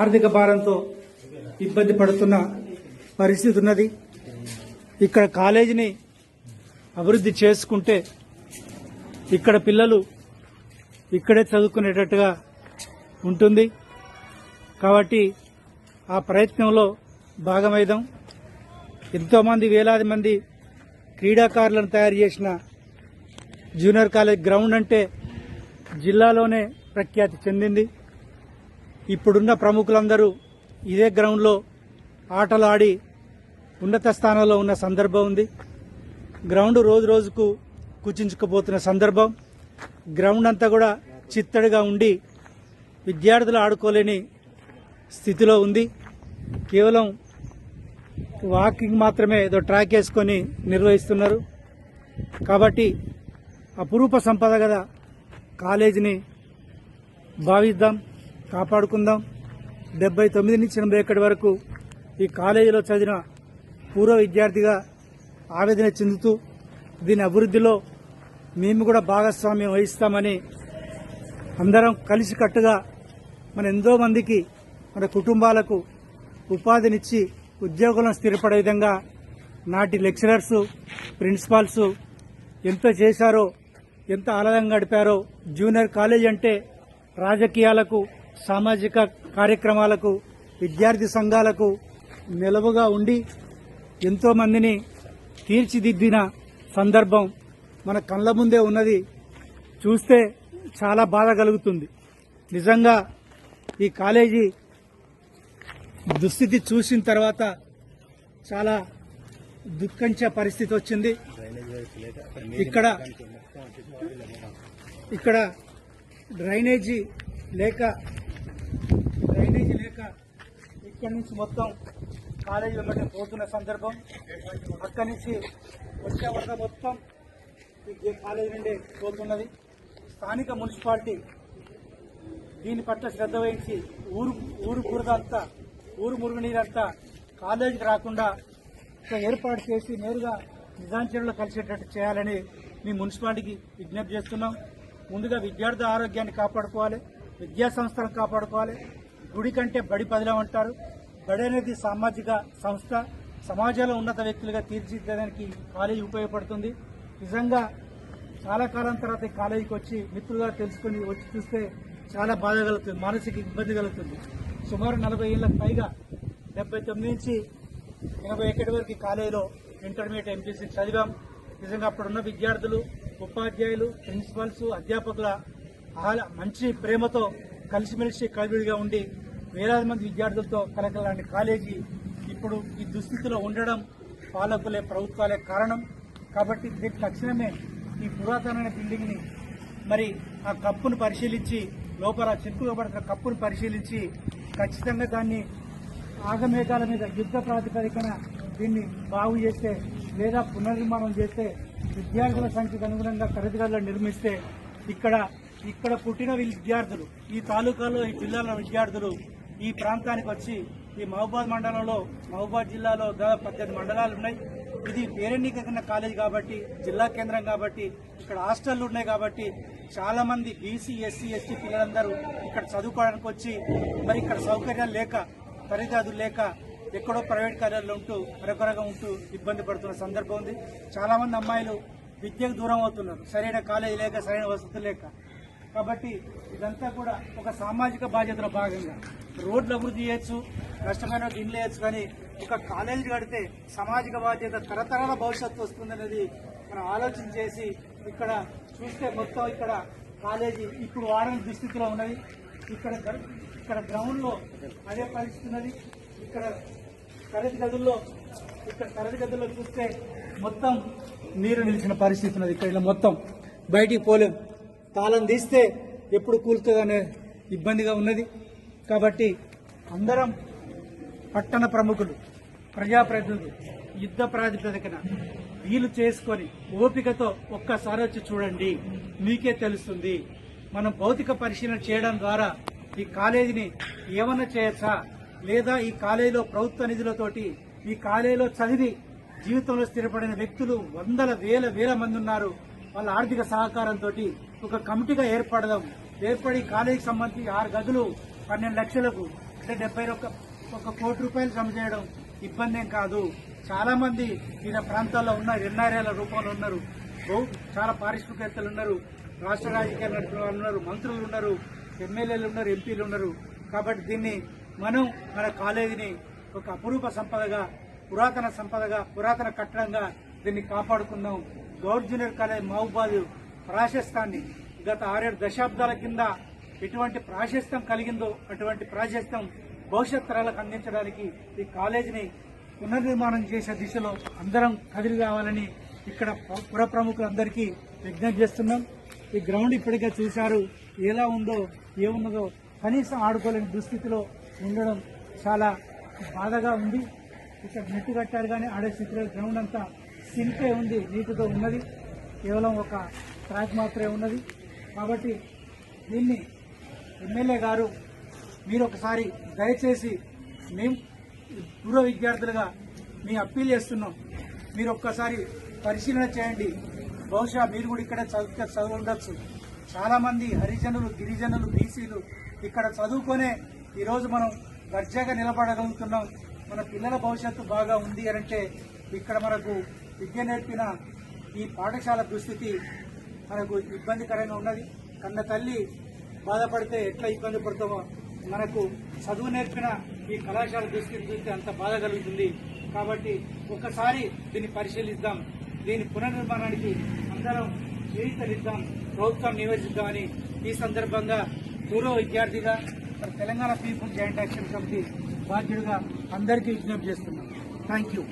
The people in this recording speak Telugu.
ఆర్థిక భారంతో ఇబ్బంది పడుతున్న పరిస్థితి ఉన్నది. ఇక్కడ కాలేజీని అభివృద్ధి చేసుకుంటే ఇక్కడ పిల్లలు ఇక్కడే చదువుకునేటట్టుగా ఉంటుంది. కాబట్టి ఆ ప్రయత్నంలో భాగమైదాం. ఎంతోమంది వేలాది మంది క్రీడాకారులను తయారు చేసిన జూనియర్ కాలేజ్ గ్రౌండ్ అంటే జిల్లాలోనే ప్రఖ్యాతి చెందింది. ఇప్పుడున్న ప్రముఖులందరూ ఇదే గ్రౌండ్లో ఆటలు ఆడి ఉన్నత స్థానంలో ఉన్న సందర్భం ఉంది. గ్రౌండ్ రోజు రోజుకు కుచించుకుపోతున్న సందర్భం. గ్రౌండ్ అంతా కూడా చిత్తడిగా ఉండి విద్యార్థులు ఆడుకోలేని స్థితిలో ఉంది. కేవలం వాకింగ్ మాత్రమే ఏదో ట్రాక్ వేసుకొని నిర్వహిస్తున్నారు. కాబట్టి అపురూప సంపద కదా కాలేజీని భావిద్దాం. కాపాడుకుందాం. డెబ్బై తొమ్మిది నుంచి ఎనభై ఒకటి వరకు ఈ కాలేజీలో చదివిన పూర్వ విద్యార్థిగా ఆవేదన చెందుతూ దీని అభివృద్ధిలో మేము కూడా భాగస్వామ్యం వహిస్తామని అందరం కలిసికట్టుగా మన ఎంతో మందికి మన కుటుంబాలకు ఉపాధినిచ్చి ఉద్యోగులను స్థిరపడే విధంగా నాటి లెక్చరర్స్ ప్రిన్సిపాల్స్ ఎంత చేశారో ఎంత ఆనందంగా గడిపారో జూనియర్ కాలేజ్ అంటే రాజకీయాలకు సామాజిక కార్యక్రమాలకు విద్యార్థి సంఘాలకు నిలవుగా ఉండి ఎంతో మందిని తీర్చిదిద్దిన సందర్భం మన కళ్ళ ముందే ఉన్నది చూస్తే చాలా బాధ కలుగుతుంది. నిజంగా ఈ కాలేజీ దుస్థితి చూసిన తర్వాత చాలా దుఃఖించే పరిస్థితి వచ్చింది. ఇక్కడ ఇక్కడ డ్రైనేజీ లేక డ్రైనేజీ లేక ఇక్కడి నుంచి మొత్తం కాలేజీ వెంబడి పోతున్న సందర్భం. అక్కడి నుంచి వచ్చే వరద మొత్తం ఈ కాలేజీ నుండి పోతున్నది. స్థానిక మున్సిపాలిటీ దీని పట్ల శ్రద్ధ వహించి ఊరు ఊరు బురదంతా ఊరు మురుగునీరంతా కాలేజీకి రాకుండా ఏర్పాటు చేసి నేరుగా నిజాంచరణలో కలిసేటట్టు చేయాలని మీ మున్సిపాలిటీకి విజ్ఞప్తి చేస్తున్నాం. ముందుగా విద్యార్థి ఆరోగ్యాన్ని కాపాడుకోవాలి విద్యా సంస్థలను కాపాడుకోవాలి గుడి కంటే బడి పదిలం అంటారు. బడి అనేది సామాజిక సంస్థ. సమాజంలో ఉన్నత వ్యక్తులుగా తీర్చిదిద్దడానికి కాలేజీ ఉపయోగపడుతుంది. నిజంగా చాలా కాలం తర్వాత కాలేజీకి వచ్చి మిత్రులుగా తెలుసుకుని వచ్చి చూస్తే చాలా బాధ కలుగుతుంది మానసిక ఇబ్బంది కలుగుతుంది. సుమారు నలభై ఏళ్ళకు పైగా డెబ్బై తొమ్మిది నుంచి ఎనభై ఒకటి వరకు కాలేజీలో ఇంటర్మీడియట్ ఎంపీసీ చదివాం. నిజంగా అప్పుడున్న విద్యార్థులు ఉపాధ్యాయులు ప్రిన్సిపల్స్ అధ్యాపకుల మంచి ప్రేమతో కలిసిమెలిసి కలివిడిగా ఉండి వేలాది మంది విద్యార్థులతో కలకలాంటి కాలేజీ ఇప్పుడు ఈ దుస్థితిలో ఉండడం పాలకులే ప్రభుత్వాలే కారణం. కాబట్టి దీనికి తక్షణమే ఈ పురాతనమైన బిల్డింగ్ని మరి ఆ కప్పును పరిశీలించి లోపల చెక్కుగా పడుతున్న కప్పును పరిశీలించి ఖచ్చితంగా దాన్ని ఆగమేఘాల మీద యుద్ధ ప్రాతిపదికన దీన్ని బాగు చేస్తే లేదా పునర్నిర్మాణం చేస్తే విద్యార్థుల సంఖ్యకు అనుగుణంగా తరగతులను నిర్మిస్తే ఇక్కడ ఇక్కడ పుట్టిన విద్యార్థులు ఈ తాలూకాలో ఈ జిల్లాలో విద్యార్థులు ఈ ప్రాంతానికి వచ్చి ఈ మహబూబాద్ మండలంలో మహబూబాద్ జిల్లాలో దాదాపు పద్దెనిమిది మండలాలు ఉన్నాయి. ఇది పేరెన్నికన్న కాలేజ్ కాబట్టి జిల్లా కేంద్రం కాబట్టి ఇక్కడ హాస్టళ్ళు ఉన్నాయి కాబట్టి చాలా మంది బీసీ ఎస్సీ ఎస్టీ పిల్లలందరూ ఇక్కడ చదువుకోవడానికి వచ్చి మరి ఇక్కడ సౌకర్యాలు లేక తల్లిదండ్రులు లేక ఎక్కడో ప్రైవేట్ కాలేజీలో ఉంటూ అరకొరగా ఉంటూ ఇబ్బంది పడుతున్న సందర్భం ఉంది. చాలా మంది అమ్మాయిలు విద్యకు దూరం అవుతున్నారు. సరైన కాలేజీ లేక సరైన వసతులు లేక. కాబట్టి ఇదంతా కూడా ఒక సామాజిక బాధ్యతలో భాగంగా. రోడ్లు అభివృద్ధి చేయొచ్చు కష్టమైన ఇండ్లు వేయచ్చు కానీ ఒక కాలేజీ కడితే సామాజిక బాధ్యత తరతరాల భవిష్యత్తు వస్తుందనేది మనం ఆలోచన చేసి ఇక్కడ చూస్తే మొత్తం ఇక్కడ కాలేజీ ఇప్పుడు వాడని దుస్థితిలో ఉన్నది. ఇక్కడ ఇక్కడ గ్రౌండ్లో అదే పరిస్థితి ఉన్నది. ఇక్కడ తరగతి గదుల్లో ఇక్కడ తరగతి గదుల్లో చూస్తే మొత్తం నీరు నిలిచిన పరిస్థితి ఉన్నది. ఇక్కడ మొత్తం బయటికి పోలేం. తాళం తీస్తే ఎప్పుడు కూలుతుందనే ఇబ్బందిగా ఉన్నది. కాబట్టి అందరం పట్టణ ప్రముఖులు ప్రజాప్రతినిధులు యుద్ధ ప్రాతిపదికన వీలు చేసుకొని ఓపికతో ఒక్కసారి వచ్చి చూడండి. మీకే తెలుస్తుంది. మనం భౌతిక పరిశీలన చేయడం ద్వారా ఈ కాలేజీని ఏమన్నా చేయొచ్చా? లేదా ఈ కాలేజీలో ప్రభుత్వ నిధులతోటి ఈ కాలేజీలో చదివి జీవితంలో స్థిరపడిన వ్యక్తులు వందల వేల వేల మంది ఉన్నారు. వాళ్ళ ఆర్థిక సహకారంతో ఒక కమిటీగా ఏర్పడదాం. ఏర్పడి కాలేజీకి సంబంధించి ఆరు గదులు పన్నెండు లక్షలకు అంటే డెబ్బై ఒక ఒక కోటి రూపాయలు జమ చేయడం ఇబ్బంది ఏం కాదు. చాలా మంది వివిధ ప్రాంతాల్లో ఉన్నారు ఎన్ఆర్ఏల రూపంలో ఉన్నారు. బహు- చాలా పారిశ్రామికవేత్తలు ఉన్నారు. రాష్ట్ర రాజకీయాలు నడిపిన వాళ్ళు ఉన్నారు మంత్రులు ఉన్నారు ఎమ్మెల్యేలు ఉన్నారు ఎంపీలు ఉన్నారు. కాబట్టి దీన్ని మనం మన కాలేజీని ఒక అపురూప సంపదగా పురాతన సంపదగా పురాతన కట్టడంగా దీన్ని కాపాడుకుందాం. గౌర్ జూనియర్ కాలేజ్ మహబూబాద్ ప్రాశస్తాన్ని గత ఆరేడు దశాబ్దాల కింద ఎటువంటి ప్రాశస్త్యం కలిగిందో అటువంటి ప్రాశస్త్యం భవిష్యత్ తరాలకు అందించడానికి ఈ కాలేజీని పునర్నిర్మాణం చేసే దిశలో అందరం కదిలి రావాలని ఇక్కడ పుర ప్రముఖులందరికీ విజ్ఞప్తి చేస్తున్నాం. ఈ గ్రౌండ్ ఇప్పటికే చూశారు. ఎలా ఉందో ఏమున్నదో కనీసం ఆడుకోలేని దుస్థితిలో ఉండడం చాలా బాధగా ఉంది. ఇక్కడ నెట్టు కట్టారు కానీ ఆడే స్థితిలో గ్రౌండ్ అంతా సింకే ఉంది నీటితో ఉన్నది. కేవలం ఒక ట్రాక్ మాత్రమే ఉన్నది. కాబట్టి దీన్ని ఎమ్మెల్యే గారు మీరు ఒకసారి దయచేసి మేము పూర్వ విద్యార్థులుగా మీ అప్పీల్ చేస్తున్నాం. మీరు ఒక్కసారి పరిశీలన చేయండి. బహుశా మీరు కూడా ఇక్కడ చదువు చదువు ఉండొచ్చు. చాలామంది హరిజనులు గిరిజనులు బీసీలు ఇక్కడ చదువుకొనే ఈరోజు మనం దర్జాగా నిలబడగలుగుతున్నాం. మన పిల్లల భవిష్యత్తు బాగా ఉంది అని అంటే ఇక్కడ మనకు విద్య నేర్పిన ఈ పాఠశాల దుస్థితి మనకు ఇబ్బందికరంగా ఉన్నది. కన్న తల్లి బాధపడితే ఎట్లా ఇబ్బంది పడతామో మనకు చదువు నేర్పిన ఈ కళాశాల దృష్టిని చూస్తే అంత బాధ కలుగుతుంది. కాబట్టి ఒకసారి దీన్ని పరిశీలిద్దాం. దీని పునర్నిర్మాణానికి అందరం చేయితలిద్దాం ప్రభుత్వం నివేదిద్దామని ఈ సందర్భంగా పూర్వ విద్యార్థిగా Telangana people joint action committee బాధ్యుడిగా అందరికీ విజ్ఞప్తి చేస్తున్నాం థ్యాంక్ యూ